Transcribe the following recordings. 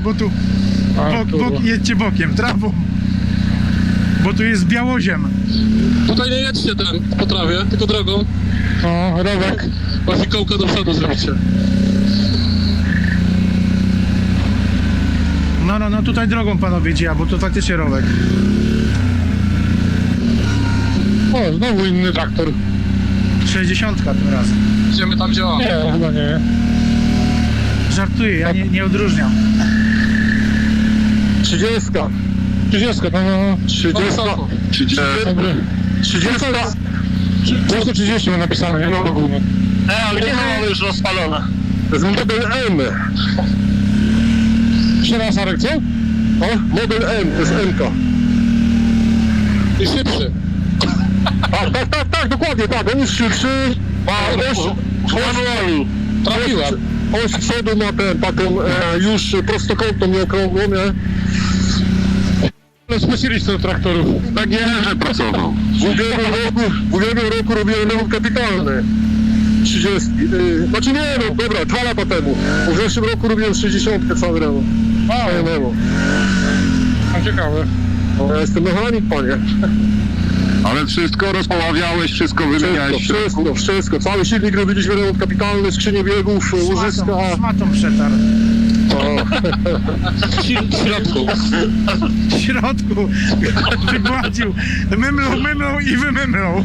bo tu A, bok, tu. bok, jedźcie bokiem, trawą. Bo tu jest białoziem. Tutaj nie jedźcie ten po trawie, tylko drogą. O, rowek. Właśnie kołka do przodu zrobicie. No, no, no tutaj drogą panowie dzieja, bo to faktycznie rowek. O, znowu inny traktor. 60 tym razem. Idziemy tam, gdzie on. Nie, chyba nie. Żartuję, ja nie, nie odróżniam. 30. 30, no, no. 30. wysoko. 30. Dobry. 30. 230 ma napisane, nie? No, ogólnie. E, ale nie mamy już rozpalone. To jest model M. Jeszcze raz, Arek, co? O, model M, to jest M. I szybszy. Tak, tak, tak, tak, dokładnie, tak. On jest szybszy. Oś, Trafiłem. Oś przodu ma tę taką e, już prostokątną, nieokrągłą, nie? Ale specjalista od traktorów. Tak nie, że pracował. W ubiegłym roku, w ubiegłym roku robiłem remont kapitalny. 30. Yy, znaczy nie, no dobra, dwa lata temu. W zeszłym roku robiłem 60 cały remont. A ciekawe. Ja jestem mechanik, panie. Ale wszystko rozpoławiałeś, wszystko wymieniałeś. Wszystko, wszystko, wszystko. Cały silnik robiliśmy remont kapitalny, skrzynie biegów, łożyska. Szmatą, szmatą przetarł. O, W środku. W środku wygładził. Mymlą, mymlą i wymymlą.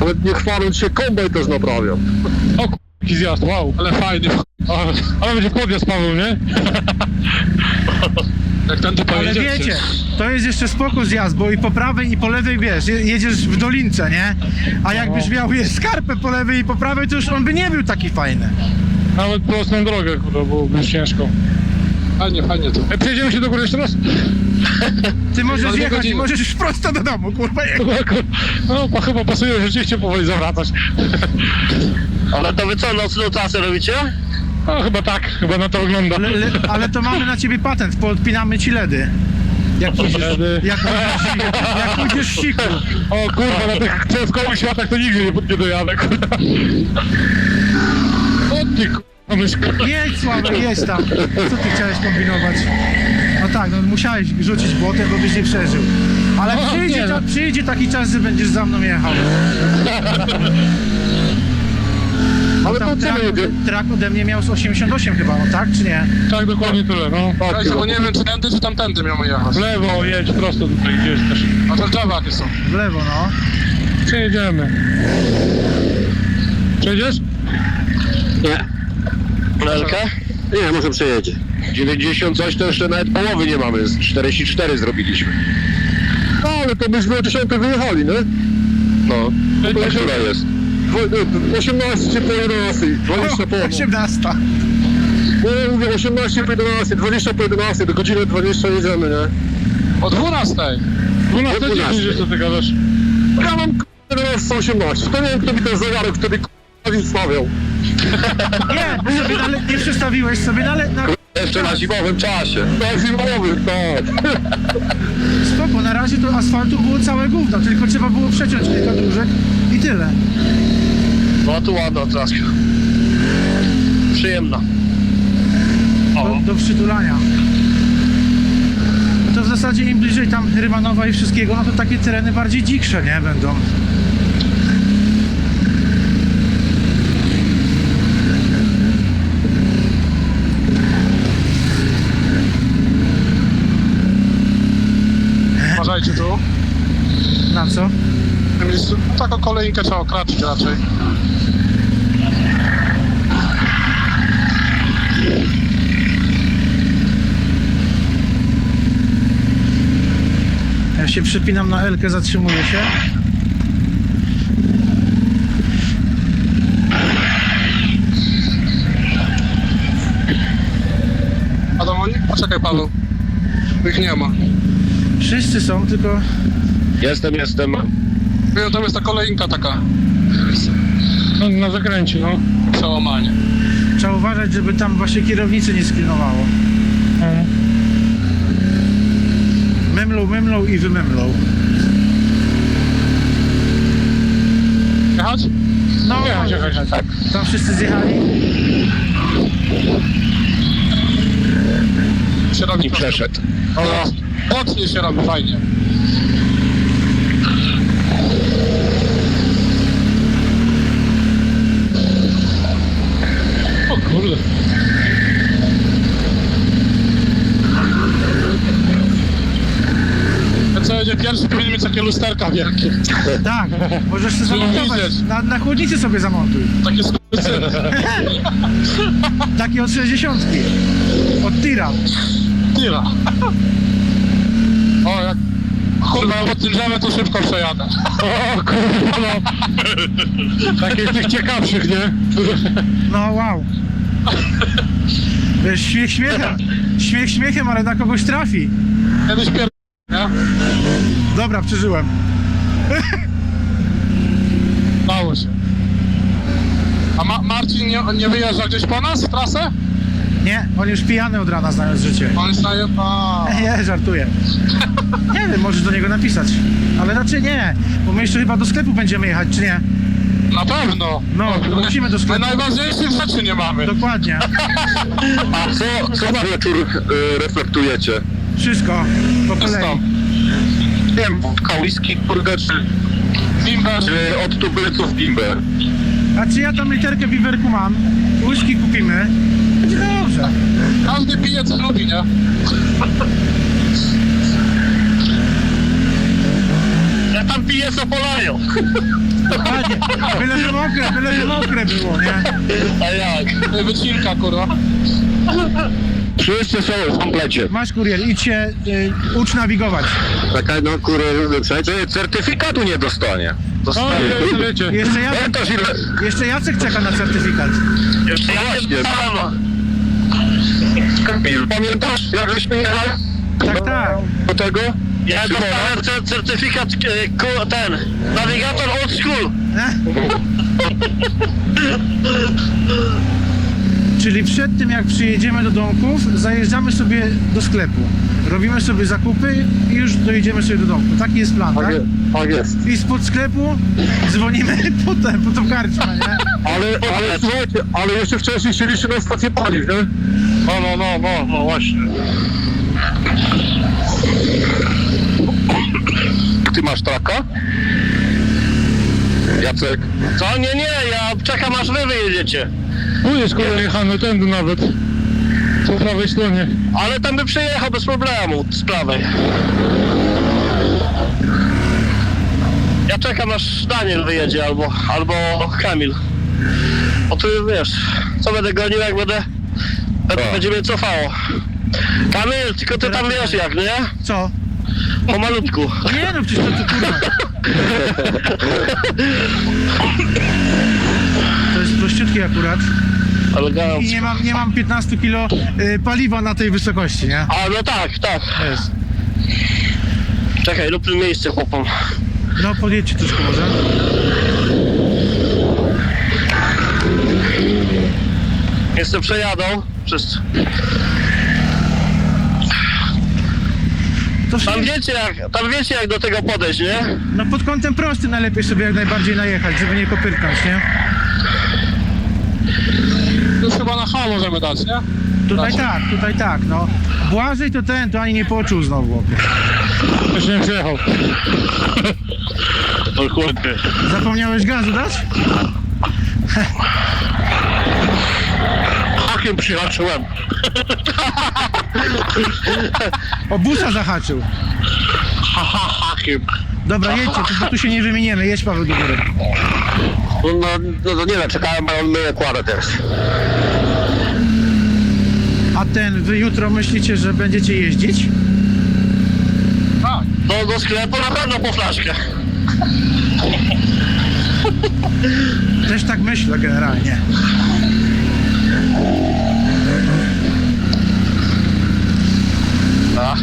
nawet nie chwaląc się, kombaj też naprawiam. O, k- jaki zjazd, wow. Ale fajny. Ale, ale będzie podjazd, Paweł, nie? Jak ten tu Ale wiecie, to jest jeszcze spoko zjazd, bo i po prawej i po lewej wiesz, je- jedziesz w dolince, nie? A jakbyś miał je skarpę po lewej i po prawej, to już on by nie był taki fajny. Nawet prostą drogę, kurde, byłoby już ciężko. Fajnie, fajnie to. E, Przejdziemy się do góry jeszcze raz? Ty możesz jechać i godziny. możesz już prosto do domu, kurwa. jechać. No, pa- chyba pasuje rzeczywiście powoli zawracać. Ale to wy co, nocną trasę robicie? No, chyba tak, chyba na to wygląda. Ale, le, ale to mamy na ciebie patent, podpinamy ci ledy. Jak pójdziesz, Ledy. jak pójdziesz, jak pójdziesz w siku. O kurwa, na tych cząstkowych światach to nigdy nie, nie dojadę, kurwa. O ty kurwa, myszko. Jedź Sławek, jedź tam. Co ty chciałeś kombinować? No tak, no musiałeś rzucić błotem, bo byś nie przeżył. Ale O, przyjdzie, nie ta, no. przyjdzie taki czas, że będziesz za mną jechał. Ale Tam trak, trak ode mnie miał z 88 chyba, no tak czy nie? Tak, dokładnie tyle, no. Tak, Słuchajcie, bo nie wiem, czy tędy, czy tamtędy mamy jechać. W lewo, jedź prosto tutaj gdzieś też. A to drzewa jakie są. W lewo, no. Przejedziemy. Przejedziesz? Nie. Nelka? Nie, może przejedzie. 90 coś to jeszcze nawet połowy nie mamy. Z 44 zrobiliśmy. No, ale to myśmy o 10 wyjechali, nie? No. To która jest? Dwo- 18 po 11, 20 po. O, 18. Nie, mówię 18 po 11, 20 po 11, do godziny 20 jedziemy, nie? O 12. 12 12. 10, co ty gadasz? Ja mam k***a 18, to nie wiem kto mi ten zegarek wtedy k***a stawiał. Nie, sobie na, nie przestawiłeś sobie na, le- na Jeszcze na zimowym czasie. Na zimowy, tak. spoko, na razie to asfaltu było całe gówno, tylko trzeba było przeciąć kilka dróżek i tyle. No tu ładna traska. Przyjemna. Do, do przytulania. To w zasadzie im bliżej tam Rymanowa i wszystkiego, no to takie tereny bardziej dziksze, nie? Będą. Uważajcie tu. Na co? W tym miejscu taką kolejkę trzeba okraczyć raczej. Ja się przypinam na Elkę, zatrzymuję się. A do oni? Poczekaj Paweł. Ich nie ma. Wszyscy są, tylko Jestem, jestem. Wiem, tam jest ta kolejka taka. No, na zakręcie, no. Przełamanie. trzeba uważać, żeby tam właśnie kierownicy nie sklinowało. no. Mymlą, mymlą i wymymlą. Jechać? No, Jechać, jechać, tak. tam wszyscy zjechali. robi I przeszedł. No, mocniej się robi, fajnie. O kurde. Pierwszy, powinien mieć takie lusterka wielkie. Tak, możesz sobie Trzeba zamontować. Na, na chłodnicy sobie zamontuj. Takie skurczyny. Takie od 60. Od tira. Tira. O, jak... Kurwa, pod tym drzewem to szybko przejadę. O kurwa, no. Takie z tych ciekawszych, nie? No wow. Wiesz, Śmiech śmiechem. Śmiech śmiechem, ale na kogoś trafi. Kiedyś pier... Dobra, przeżyłem. Dało się. A Ma Marcin nie, nie wyjeżdża gdzieś po nas w trasę? Nie, on już pijany od rana znając życie. On jest na... A, Nie, żartuję. Nie wiem, możesz do niego napisać. Ale raczej nie, bo my jeszcze chyba do sklepu będziemy jechać, czy nie? na pewno. No, musimy do My sklepu. najważniejszych rzeczy nie mamy. Dokładnie. A co, co na wieczór y, reflektujecie? Wszystko po kolei. Wiem, wódka, whisky, kurde, czy, Bimber. czy od tubylców bimber? A czy ja tam literkę biwerku mam? Łyżki kupimy. Będzie dobrze. Każdy pije co lubi, nie? Ja tam piję co polają. Dokładnie. Byle że mokre, byle że mokre było, nie? A jak? Wycinka, kurwa. Wszyscy są w komplecie. Masz kurier, idź się y, ucz nawigować. Taka no kurde, czy certyfikatu nie dostanie. Dostanie. No, wiecie. Jeszcze Jacek, Pamiętasz ile... jeszcze Jacek czeka na certyfikat. Jeszcze ja właśnie. Kamil, pamiętasz jak żeśmy jechali Tak, tak. do tego? Ja Szymona? dostałem cer- certyfikat, e, ku- ten, nawigator old school. E? Czyli przed tym jak przyjedziemy do domków, zajeżdżamy sobie do sklepu. Robimy sobie zakupy i już dojedziemy sobie do domku. Taki jest plan, tak? Tak, jest, tak jest. I spod sklepu dzwonimy potem, po tą karczmę, nie? Ale, ale słuchajcie, ale jeszcze wcześniej chcieliście na stację paliw, nie? No, no, no, no, no właśnie. Ty masz traka? Jacek? Co? Nie, nie, ja czekam aż wy wyjedziecie. Tu jest jechany, tędy nawet. Po prawej stronie. Ale tam by przyjechał bez problemu, z prawej. Ja czekam aż Daniel wyjedzie, albo, albo Kamil. Bo tu wiesz, co będę gonił, jak będę, będę O. będzie mnie cofało. Kamil, tylko ty tam wiesz jak, nie? Co? Pomalutku. Nie no, przecież to, to kurwa. To jest prościutkie akurat. I Elegancko. nie mam, nie mam 15 kilo y, paliwa na tej wysokości, nie? A, no tak, tak. Jest. Czekaj, róbmy miejsce chłopom. No podjedźcie troszkę może. Jestem przejadą przez... To Tam wiecie jak, tam wiecie jak do tego podejść, nie? no pod kątem prostym najlepiej sobie jak najbardziej najechać, żeby nie kopyrknąć, nie? Już chyba na H możemy dać, nie? Tutaj tak, tutaj tak, no. Błażej to ten, to ani nie poczuł znowu. opie. Jeszcze nie przyjechał. Dokładnie. Zapomniałeś gazu dać? Hakiem przyhaczyłem. O busa zahaczył. Haha, hakiem. Dobra, jedźcie, tu, bo tu się nie wymieniemy, jedź Paweł do góry. No, no, no, no nie wiem, czekałem, a on myje kładę teraz. A ten, wy jutro myślicie, że będziecie jeździć? Tak. Do, do sklepu na pewno po flaszkę. Też tak myślę generalnie. Ach,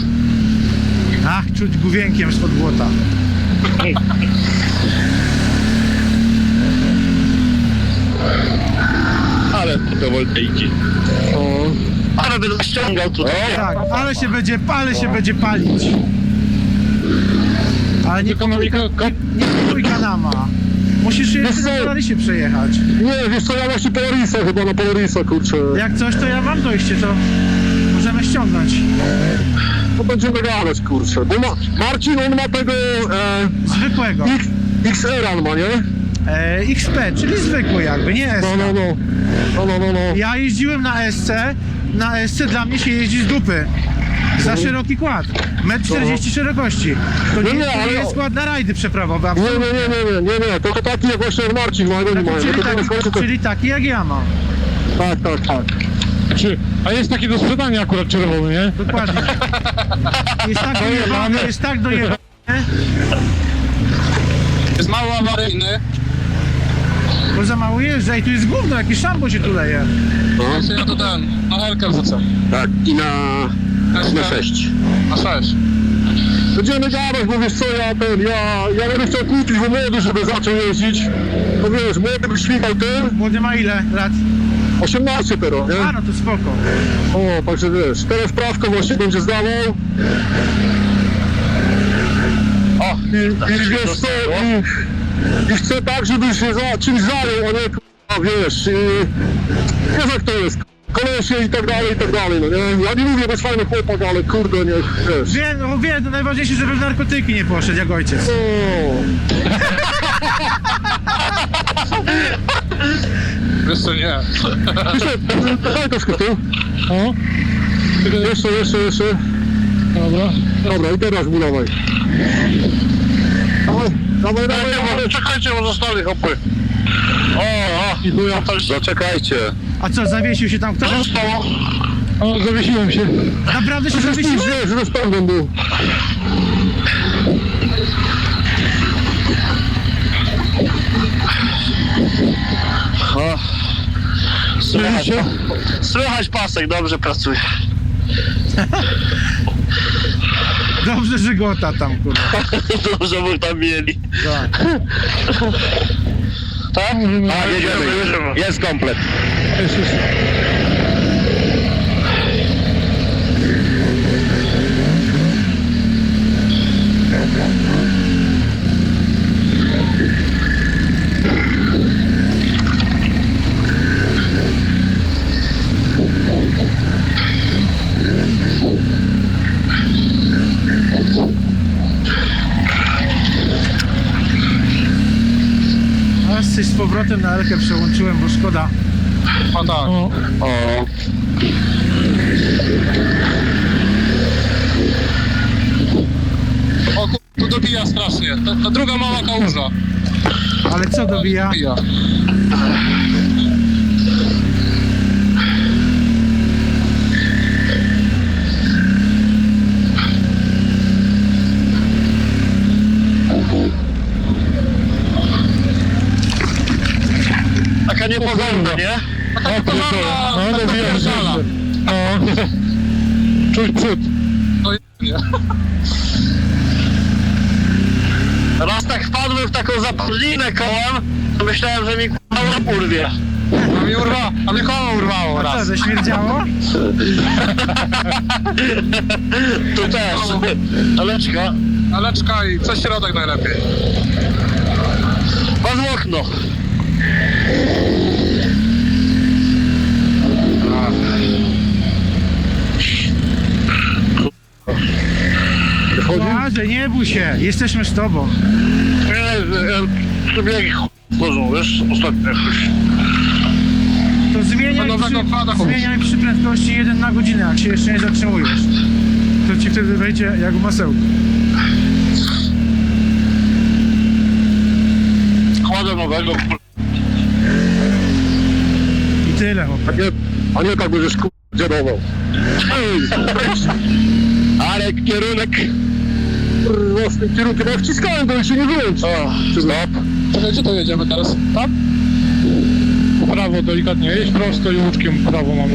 Ach, czuć główienkiem spod błota. Ale fotowoltaiki. Będę ściągał tutaj. Tak, ale się będzie, ale się będzie palić. Ale nie Ekonomika, nie kanama. Musisz jeszcze co? na się przejechać. Nie, wiesz co, ja właśnie Polarisa chyba na Polarisa, kurczę. Jak coś, to ja mam dojście, to możemy ściągnąć. To będziemy gadać, kurczę. Bo ma, Marcin, on ma tego e, Zwykłego. X, XR ma, nie? E, XP, czyli zwykły jakby, nie SK. No, no, no. No, no, no, no. Ja jeździłem na SC, na SC dla mnie się jeździ z dupy. Za szeroki kład. 1,40 m szerokości. To nie, No nie, nie ale- jest kład na rajdy przeprawowe. Nie, absolutnie. nie, nie, nie, nie, nie, nie. To taki jak właśnie Marcin ma, oni mają. Czyli, To, to, taki, czyli taki jak ja mam. tak, tak, tak. Czy, a jest taki do sprzedania akurat czerwony, nie? Dokładnie. Jest tak dojebany, jest tak dojebany. Jest mało awaryjny. Bo za mało jeżdża i tu jest gówno, jakiś szambo się tu leje. Więc ja to ten, na helkę wrzucę. Tak, i na, na 6. Na 6. Będziemy gadać, bo wiesz co, ja ten, ja, ja będę chciał kupić, bo młody, żeby zaczął jeździć. No wiesz, młody by śmigał tym, Młody ma ile lat? 18 teraz, nie? A, no to spoko. O, także wiesz, teraz prawkę właśnie będzie zdawał. O, I, i wiesz co, i, i chcę tak, żeby się za, czymś zajął, a nie, k***a, wiesz, i, wiesz jak to jest, kolesie i tak dalej, i tak dalej, no nie? Ja nie mówię bez fajny chłopak, ale kurde, nie, wiesz. Wiem, no wiem, to najważniejsze, żeby w narkotyki nie poszedł jak ojciec. O, Wiesz co, nie. jeszcze, daj troszkę tu. O, Jeszcze, jeszcze, jeszcze. dobra. Dobra, i teraz budowej. Dawaj, dawaj, dawaj, dawaj. czekajcie, bo zostali hopy. O, o, I chuja. Zaczekajcie. A co, zawiesił się tam ktoś? zostało. O, zawiesiłem się. Naprawdę się zawiesił? Wiesz, że rozpędem był. O. Słychać, słychać pasek, dobrze pracuje. Dobrze żygota tam, kurwa. Dobrze mu tam mieli. Tak. Tak? A, jedziemy. Jest komplet. Jest, jest. A coś z powrotem na Elkę przełączyłem, bo szkoda. O tak. O, O, O tu dobija strasznie. Ta, ta druga mała kałuża. Ale co dobija? Dobija. Taka nieporządna, nie? Taka no, taka no, wiem, pierdala. że- o. Czuć przód. No nie. Raz tak wpadłem w taką zapadlinę kołem, to myślałem, że mi k***a urwie. A mi urwa, a mi koło urwało A co, raz. zaśmierdziało? Tu też. Aleczka, Aleczka i przez środek najlepiej. was w okno. Błażej, nie bój się, jesteśmy z tobą. Nie, sobie jak wchodzą, wiesz, ostatnio jakoś. To zmieniaj, Do nowego przy, kłada chodź. zmieniaj przy prędkości 1 na godzinę, jak się jeszcze nie zatrzymujesz. To ci wtedy wejdzie jak w masełku. Kładę nowego, tyle, chłopie. A nie, a nie tak będziesz. Ej, ale kierunek. kurwa, z tym kierunkiem, ja wciskałem, to jeszcze nie wyłącz. O, Stop. Czekaj, gdzie to jedziemy teraz? Tam? W prawo delikatnie, jedź prosto i łuczkiem w prawo mamy.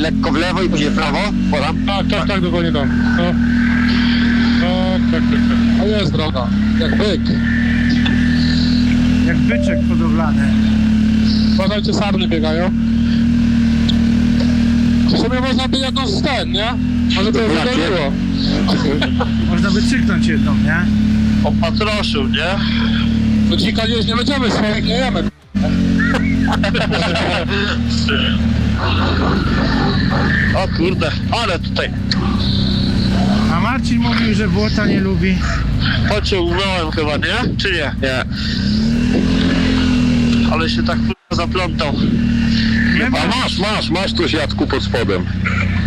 Lekko w lewo i później w prawo. Podam. Tak, tak, tak, dokładnie tam. No. Tak, tak, tak, tak. A jest droga. Jak byk. Jak byczek hodowlany. Uważajcie, sarny biegają. W sumie można by jedną z ten, nie? Ale to Gratulacje. wydoliło. Można by cyknąć jedną, nie? opatroszył, nie? Do dzika jeść nie będziemy, swoich nie jemy. O kurde, ale tutaj A Marcin mówił, że błota nie lubi. pociągnąłem chyba, nie? Czy nie? Nie. Ale się tak zaplątał. A masz, masz, masz coś Jacku pod spodem.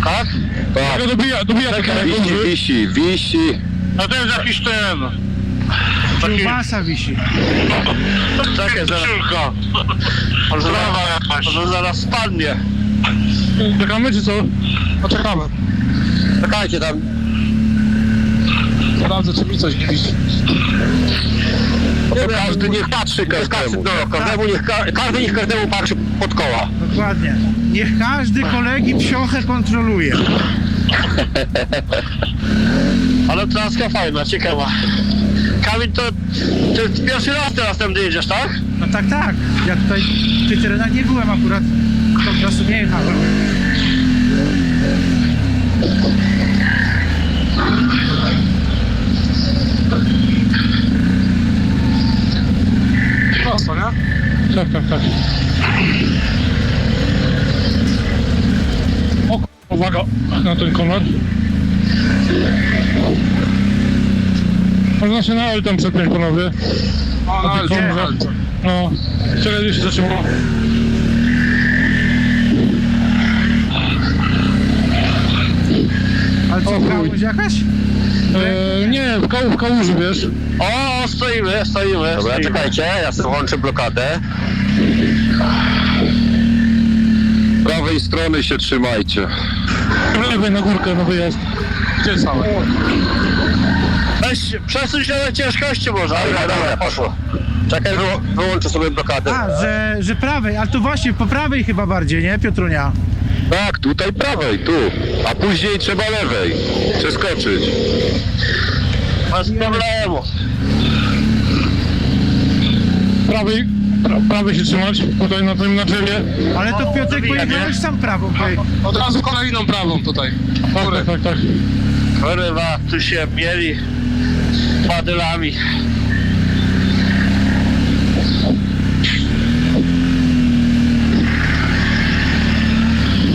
Tak? Tak. Ja dobija, dobija taka Wisi, wisi, wisi. A to jest jakiś ten... Kiełbasa wisi. Czekaj, zaraz. On zaraz, on zaraz spadnie. Czekamy czy co? No czekamy. Czekajcie tam. Sprawdzę czy mi coś nie widzi. To każdy niech patrzy każdemu. No, każdemu niech, ka- każdy niech każdemu patrzy pod koła. Dokładnie. Niech każdy kolegi psiochę kontroluje. Ale traska fajna, ciekawa. Kamil, to ty pierwszy raz teraz tam jedziesz, tak? No tak, tak. Ja tutaj w tych terenach nie byłem akurat. Po prostu nie jechałem. Prosto, nie? Tak, tak, tak. O, uwaga na ten konar. Można się na L tam przepiąć panowie. O, ale to- No, czekaj, gdzie się zatrzymało. Ale co, O chuj. jakaś? E, nie, w, kał, w kałuży, wiesz. O, stoimy, stoimy. Dobra, stoimy. czekajcie, ja sobie włączę blokadę. Prawej strony się trzymajcie. Lewej na górkę na wyjazd. Gdzie całe? Weź, przesuń się na ciężkości może. Dobra, dobra, poszło. Czekaj, wyłączę sobie blokadę. A, że, że prawej, ale to właśnie po prawej chyba bardziej, nie, Piotrunia? Tak, tutaj prawej, tu. A później trzeba lewej. Przeskoczyć. Bez problemu. Prawej, pra, prawej się trzymać, tutaj na tym na drzewie. Ale to Piotrek pojechałeś sam prawą. pojech- Od razu kolejną prawą tutaj. Tak, tak, tak, tak. Kurwa, tu się mieli badylami.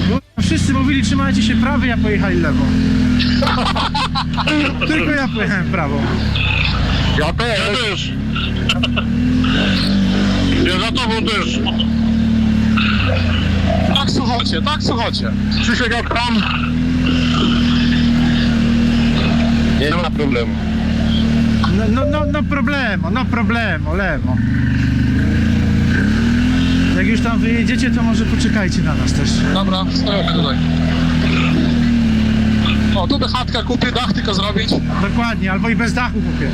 Bo Wszyscy mówili trzymajcie się prawej, a pojechali lewą. Tylko ja pojechałem prawą. Ja też. Ja też. Ja za tobą też. Tak słuchacie, tak słuchacie. Krzysiek jak tam? Nie ma problemu. No, no, no, no problemo, no problemo, lewo. Jak już tam wyjedziecie, to może poczekajcie na nas też. Dobra, stoimy tutaj. Tu by chatka kupię, dach tylko zrobić. Dokładnie, albo i bez dachu kupię.